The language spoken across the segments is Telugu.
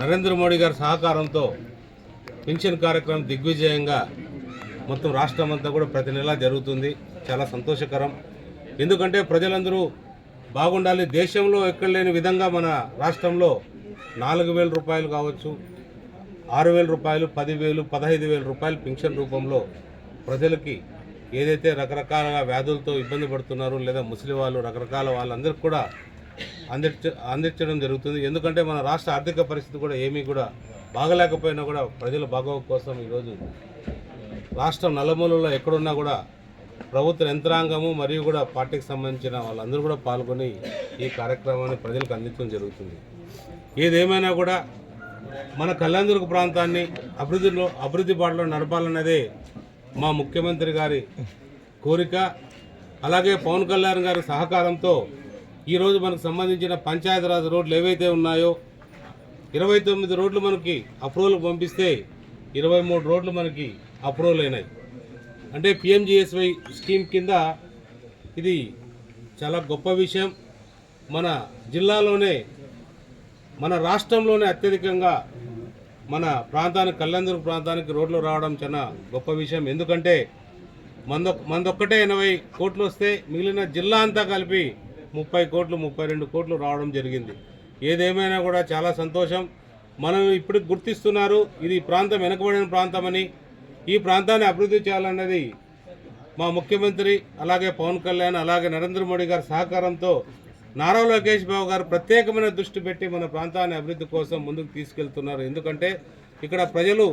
నరేంద్ర మోడీ గారి సహకారంతో పింఛన్ కార్యక్రమం దిగ్విజయంగా మొత్తం రాష్ట్రం అంతా కూడా ప్రతి నెల జరుగుతుంది. చాలా సంతోషకరం. ఎందుకంటే ప్రజలందరూ బాగుండాలి. దేశంలో ఎక్కడ లేని విధంగా మన రాష్ట్రంలో నాలుగు వేల రూపాయలు కావచ్చు ఆరు వేల రూపాయలు పదివేలు పదహైదు వేల రూపాయలు పింఛన్ రూపంలో ప్రజలకి ఏదైతే రకరకాల వ్యాధులతో ఇబ్బంది పడుతున్నారో లేదా ముసలి వాళ్ళు రకరకాల వాళ్ళందరికీ కూడా అందించ అందించడం జరుగుతుంది. ఎందుకంటే మన రాష్ట్ర ఆర్థిక పరిస్థితి కూడా ఏమీ కూడా బాగలేకపోయినా కూడా ప్రజల బాగోగు కోసం ఈరోజు రాష్ట్రం నలుమూలలో ఎక్కడున్నా కూడా ప్రభుత్వ యంత్రాంగము మరియు కూడా పార్టీకి సంబంధించిన వాళ్ళందరూ కూడా పాల్గొని ఈ కార్యక్రమాన్ని ప్రజలకు అందించడం జరుగుతుంది. ఏదేమైనా కూడా మన కళ్యాణదుర్గ ప్రాంతాన్ని అభివృద్ధిలో అభివృద్ధి బాటలో నడపాలన్నదే మా ముఖ్యమంత్రి గారి కోరిక. అలాగే పవన్ కళ్యాణ్ గారి సహకారంతో ఈరోజు మనకు సంబంధించిన పంచాయతీరాజ్ రోడ్లు ఏవైతే ఉన్నాయో ఇరవై తొమ్మిది రోడ్లు మనకి అప్రూవల్ పంపిస్తే ఇరవై మూడు రోడ్లు మనకి అప్రూవల్ అయినాయి. అంటే పిఎంజిఎస్వై స్కీమ్ కింద ఇది చాలా గొప్ప విషయం. మన జిల్లాలోనే మన రాష్ట్రంలోనే అత్యధికంగా మన ప్రాంతానికి కళ్యాణదుర్గ ప్రాంతానికి రోడ్లు రావడం చాలా గొప్ప విషయం. ఎందుకంటే మందొ మందొక్కటే ఎనభై కోట్లు వస్తే మిగిలిన జిల్లా అంతా కలిపి ముప్పై కోట్లు ముప్పై రెండు కోట్లు రావడం జరిగింది. ఏదేమైనా కూడా చాలా సంతోషం. మనం ఇప్పుడు గుర్తిస్తున్నారు ఇది ప్రాంతం వెనుకబడిన ప్రాంతమని. ఈ ప్రాంతాన్ని అభివృద్ధి చేయాలన్నది మా ముఖ్యమంత్రి అలాగే పవన్ కళ్యాణ్ అలాగే నరేంద్ర మోడీ గారి సహకారంతో నారా లోకేష్ బాబు గారు ప్రత్యేకమైన దృష్టి పెట్టి మన ప్రాంతాన్ని అభివృద్ధి కోసం ముందుకు తీసుకెళ్తున్నారు. ఎందుకంటే ఇక్కడ ప్రజలు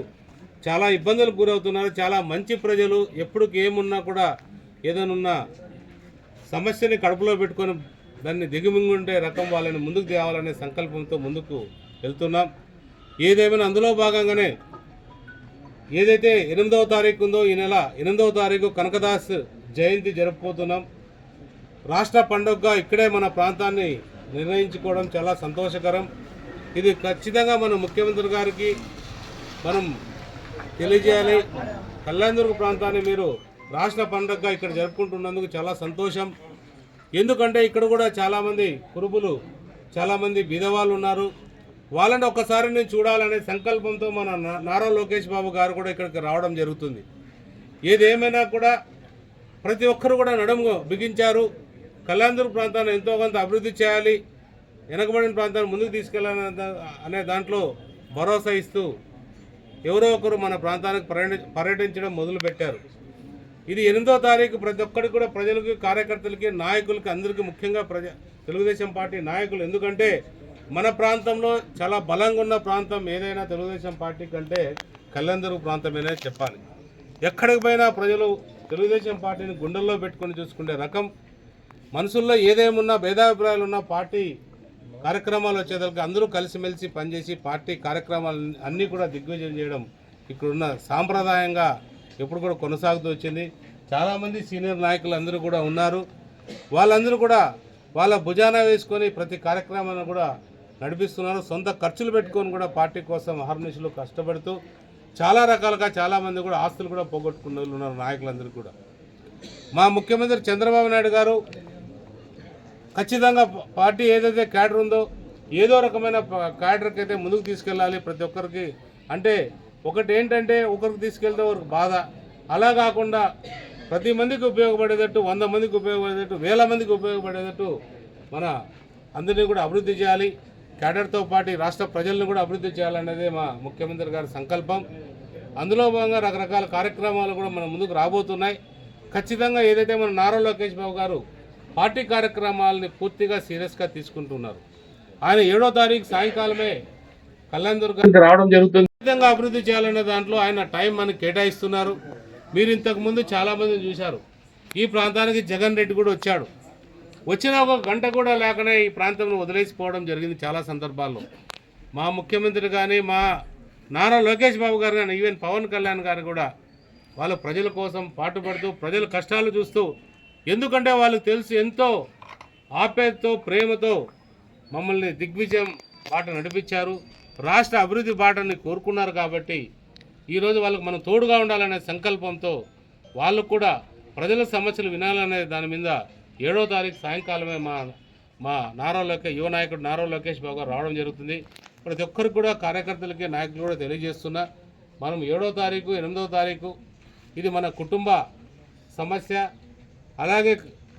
చాలా ఇబ్బందులకు గురవుతున్నారు. చాలా మంచి ప్రజలు. ఎప్పటికి ఏమున్నా కూడా ఏదైనా సమస్యని కడుపులో పెట్టుకొని దాన్ని దిగుమింగుండే రకం వాళ్ళని ముందుకు తేవాలనే సంకల్పంతో ముందుకు వెళ్తున్నాం. ఏదేమైనా అందులో భాగంగానే ఏదైతే ఎనిమిదవ తారీఖు ఉందో ఈ నెల ఎనిమిదవ తారీఖు కనకదాస్ జయంతి జరుపుకోతున్నాం రాష్ట్ర పండుగగా ఇక్కడే మన ప్రాంతాన్ని నిర్ణయించుకోవడం చాలా సంతోషకరం. ఇది ఖచ్చితంగా మన ముఖ్యమంత్రి గారికి మనం తెలియజేయాలి. కళ్యాణదుర్గ ప్రాంతాన్ని మీరు రాష్ట్ర పండుగగా ఇక్కడ జరుపుకుంటున్నందుకు చాలా సంతోషం. ఎందుకంటే ఇక్కడ కూడా చాలామంది కురుపులు చాలామంది బీదవాళ్ళు ఉన్నారు. వాళ్ళని ఒక్కసారి నేను చూడాలనే సంకల్పంతో మన నా- నారా లోకేష్ బాబు గారు కూడా ఇక్కడికి రావడం జరుగుతుంది. ఏదేమైనా కూడా ప్రతి ఒక్కరు కూడా నడుము బిగించారు. కళ్యాణదుర్గ ప్రాంతాన్ని ఎంతో కొంత అభివృద్ధి చేయాలి వెనకబడిన ప్రాంతాన్ని ముందుకు తీసుకెళ్ళాలని అనే దాంట్లో భరోసా ఇస్తూ ఎవరో ఒకరు మన ప్రాంతానికి పర్యటించడం మొదలుపెట్టారు. ఇది ఎనిమిదో తారీఖు ప్రతి ఒక్కరికి కూడా ప్రజలకి కార్యకర్తలకి నాయకులకి అందరికీ ముఖ్యంగా ప్రజ తెలుగుదేశం పార్టీ నాయకులు. ఎందుకంటే మన ప్రాంతంలో చాలా బలంగా ఉన్న ప్రాంతం ఏదైనా తెలుగుదేశం పార్టీ కంటే కళ్యాణదుర్గ ప్రాంతమేనే చెప్పాలి. ఎక్కడికి పోయినా ప్రజలు తెలుగుదేశం పార్టీని గుండెల్లో పెట్టుకొని చూసుకునే రకం. మనసుల్లో ఏదేమున్నా భేదాభిప్రాయాలు ఉన్న పార్టీ కార్యక్రమాలు వచ్చేదానికి అందరూ కలిసిమెలిసి పనిచేసి పార్టీ కార్యక్రమాలు అన్నీ కూడా దిగ్విజయం చేయడం ఇక్కడున్న సాంప్రదాయంగా ఎప్పుడు కూడా కొనసాగుతూ వచ్చింది. చాలామంది సీనియర్ నాయకులు అందరూ కూడా ఉన్నారు. వాళ్ళందరూ కూడా వాళ్ళ భుజాన వేసుకొని ప్రతి కార్యక్రమాన్ని కూడా నడిపిస్తున్నారు. సొంత ఖర్చులు పెట్టుకొని కూడా పార్టీ కోసం అహర్నిశలు కష్టపడుతూ చాలా రకాలుగా చాలామంది కూడా ఆస్తులు కూడా పోగొట్టుకున్న వాళ్ళు ఉన్నారు నాయకులందరూ కూడా. మా ముఖ్యమంత్రి చంద్రబాబు నాయుడు గారు ఖచ్చితంగా పార్టీ ఏదైతే క్యాడర్ ఉందో ఏదో రకమైన క్యాడర్కి అయితే ముందుకు తీసుకెళ్ళాలి ప్రతి ఒక్కరికి. అంటే ఒకటి ఏంటంటే ఒకరికి తీసుకెళ్తే ఒకరికి బాధ. అలా కాకుండా ప్రతి మందికి ఉపయోగపడేటట్టు వంద మందికి ఉపయోగపడేటట్టు వేల మందికి ఉపయోగపడేటట్టు మన అందరినీ కూడా అభివృద్ధి చేయాలి. కేడర్తో పాటు రాష్ట్ర ప్రజలను కూడా అభివృద్ధి చేయాలనేదే మా ముఖ్యమంత్రి గారి సంకల్పం. అందులో భాగంగా రకరకాల కార్యక్రమాలు కూడా మన ముందుకు రాబోతున్నాయి. ఖచ్చితంగా ఏదైతే మన నారా లోకేష్ బాబు గారు పార్టీ కార్యక్రమాలని పూర్తిగా సీరియస్గా తీసుకుంటున్నారు. ఆయన ఏడో తారీఖు సాయంకాలమే కళ్యాణ్ దుర్గానికి రావడం జరుగుతుంది. విధంగా అభివృద్ధి చేయాలనే దాంట్లో ఆయన టైం మనకి కేటాయిస్తున్నారు. మీరు ఇంతకు ముందు చాలా చూశారు. ఈ ప్రాంతానికి జగన్ రెడ్డి కూడా వచ్చాడు. వచ్చిన ఒక గంట కూడా లేకనే ఈ ప్రాంతంలో వదిలేసిపోవడం జరిగింది చాలా సందర్భాల్లో. మా ముఖ్యమంత్రి కానీ మా నారా లోకేష్ బాబు గారు కానీ ఈవెన్ పవన్ కళ్యాణ్ గారు కూడా వాళ్ళు ప్రజల కోసం పాటుపడుతూ ప్రజల కష్టాలు చూస్తూ ఎందుకంటే వాళ్ళకి తెలుసు ఎంతో ఆపేదతో ప్రేమతో మమ్మల్ని దిగ్విజయం పాట నడిపించారు. రాష్ట్ర అభివృద్ధి బాటని కోరుకున్నారు కాబట్టి ఈరోజు వాళ్ళకు మనం తోడుగా ఉండాలనే సంకల్పంతో వాళ్ళు కూడా ప్రజల సమస్యలు వినాలనే దాని మీద ఏడో తారీఖు సాయంకాలమే మా మా నారా లోకేష్ యువ నాయకుడు నారా లోకేష్ బాబు గారు రావడం జరుగుతుంది. ప్రతి ఒక్కరికి కూడా కార్యకర్తలకి నాయకులు కూడా తెలియజేస్తున్నా. మనం ఏడో తారీఖు ఎనిమిదో తారీఖు ఇది మన కుటుంబ సమస్య. అలాగే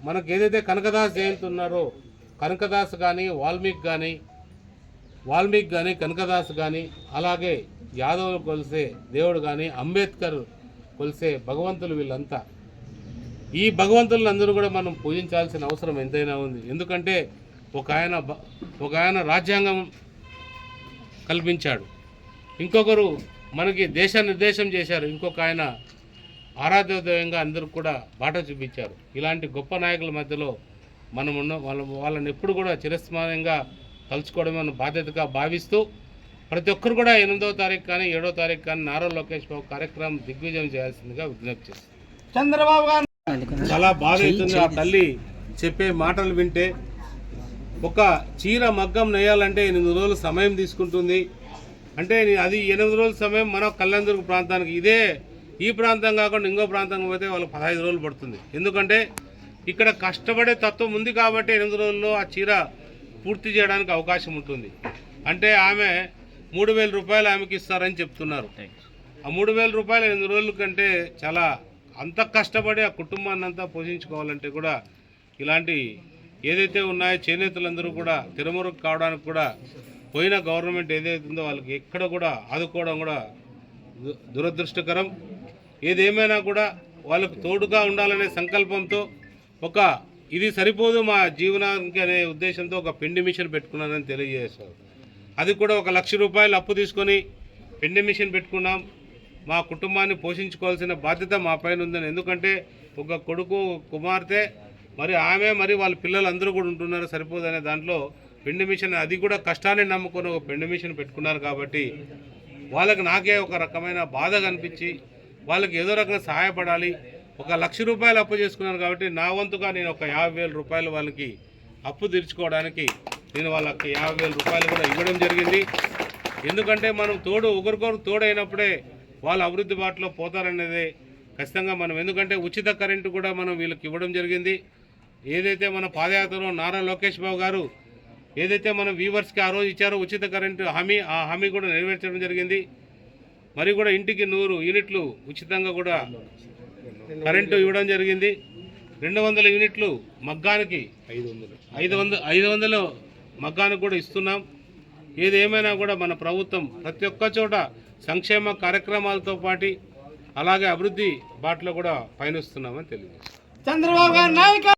మనకు ఏదైతే కనకదాస్ జయంతి ఉన్నారో కనకదాస్ కానీ వాల్మీకి కానీ వాల్మీకి కానీ కనకదాస్ కానీ అలాగే యాదవులు కొలిసే దేవుడు కానీ అంబేద్కర్ కొలిసే భగవంతులు వీళ్ళంతా. ఈ భగవంతులందరూ కూడా మనం పూజించాల్సిన అవసరం ఎంతైనా ఉంది. ఎందుకంటే ఒక ఆయన బ- ఒక ఆయన రాజ్యాంగం కల్పించాడు. ఇంకొకరు మనకి దేశ నిర్దేశం చేశారు. ఇంకొక ఆయన ఆరాధ్యోదయంగా అందరూ కూడా బాట చూపించారు. ఇలాంటి గొప్ప నాయకుల మధ్యలో మనం ఉన్న వాళ్ళ వాళ్ళని ఎప్పుడు కూడా చిరస్మరణంగా తలుచుకోవడం మన బాధ్యతగా భావిస్తూ ప్రతి ఒక్కరు కూడా ఎనిమిదవ తారీఖు కానీ ఏడో తారీఖు కానీ నారా లోకేష్ బాబు కార్యక్రమం దిగ్విజయం చేయాల్సిందిగా విజ్ఞప్తి చేస్తాను చంద్రబాబు గారు చాలా బాధ అవుతుంది ఆ తల్లి చెప్పే మాటలు వింటే. ఒక చీర మగ్గం నేయాలంటే ఎనిమిది రోజులు సమయం తీసుకుంటుంది. అంటే అది ఎనిమిది రోజుల సమయం మన కళ్యాణదుర్గ ప్రాంతానికి. ఇదే ఈ ప్రాంతం కాకుండా ఇంకో ప్రాంతం పోతే వాళ్ళకి పదహైదు రోజులు పడుతుంది. ఎందుకంటే ఇక్కడ కష్టపడే తత్వం ఉంది కాబట్టి ఎనిమిది రోజుల్లో ఆ చీర పూర్తి చేయడానికి అవకాశం ఉంటుంది. అంటే ఆమె మూడు వేల రూపాయలు ఆమెకి ఇస్తారని చెప్తున్నారు. ఆ మూడు వేల రూపాయలు ఎనిమిది రోజుల కంటే చాలా అంత కష్టపడి ఆ కుటుంబాన్ని అంతా పోషించుకోవాలంటే కూడా ఇలాంటి ఏదైతే ఉన్నాయో చేనేతలందరూ కూడా తిరుమరుగు కావడానికి కూడా పోయిన గవర్నమెంట్ ఏదైతే ఉందో వాళ్ళకి ఎక్కడ కూడా ఆదుకోవడం కూడా దు- దురదృష్టకరం. ఏదేమైనా కూడా వాళ్ళకు తోడుగా ఉండాలనే సంకల్పంతో ఒక ఇది సరిపోదు మా జీవనానికి అనే ఉద్దేశంతో ఒక పిండి మిషన్ పెట్టుకున్నానని తెలియజేశారు. అది కూడా ఒక లక్ష రూపాయలు అప్పు తీసుకొని పిండి మిషన్ పెట్టుకున్నాం. మా కుటుంబాన్ని పోషించుకోవాల్సిన బాధ్యత మా పైన ఉందని. ఎందుకంటే ఒక కొడుకు కుమార్తె మరి ఆమె మరి వాళ్ళ పిల్లలు అందరూ కూడా ఉంటున్నారు సరిపోదనే దాంట్లో పిండి మిషన్. అది కూడా కష్టాన్ని నమ్ముకొని ఒక పిండి మిషన్ పెట్టుకున్నారు కాబట్టి వాళ్ళకి నాకే ఒక రకమైన బాధ కనిపించి వాళ్ళకి ఏదో రకంగా సహాయపడాలి. ఒక లక్ష రూపాయలు అప్పు చేసుకున్నాను కాబట్టి నా వంతుగా నేను ఒక యాభై వేల రూపాయలు వాళ్ళకి అప్పు తీర్చుకోవడానికి నేను వాళ్ళకి యాభై వేల రూపాయలు కూడా ఇవ్వడం జరిగింది. ఎందుకంటే మనం తోడు ఒకరికొకరు తోడైనప్పుడే వాళ్ళు అభివృద్ధి బాటలో పోతారనేది ఖచ్చితంగా మనం. ఎందుకంటే ఉచిత కరెంటు కూడా మనం వీళ్ళకి ఇవ్వడం జరిగింది. ఏదైతే మన పాదయాత్రలో నారా లోకేష్ బాబు గారు ఏదైతే మనం వీవర్స్కి ఆ రోజు ఇచ్చారో ఉచిత కరెంటు హామీ ఆ హామీ కూడా నెరవేర్చడం జరిగింది. మరి కూడా ఇంటికి నూరు యూనిట్లు ఉచితంగా కూడా కరెంటు ఇవ్వడం జరిగింది. రెండు వందల యూనిట్లు మగ్గానికి ఐదు వందలు. ఐదు వందలు ఐదు వందలు మగ్గానికి కూడా ఇస్తున్నాం. ఏది ఏమైనా కూడా మన ప్రభుత్వం ప్రతి ఒక్క చోట సంక్షేమ కార్యక్రమాలతో పాటు అలాగే అభివృద్ధి బాటలో కూడా పయనిస్తున్నామని తెలియజేస్తాం చంద్రబాబు గారి నాయక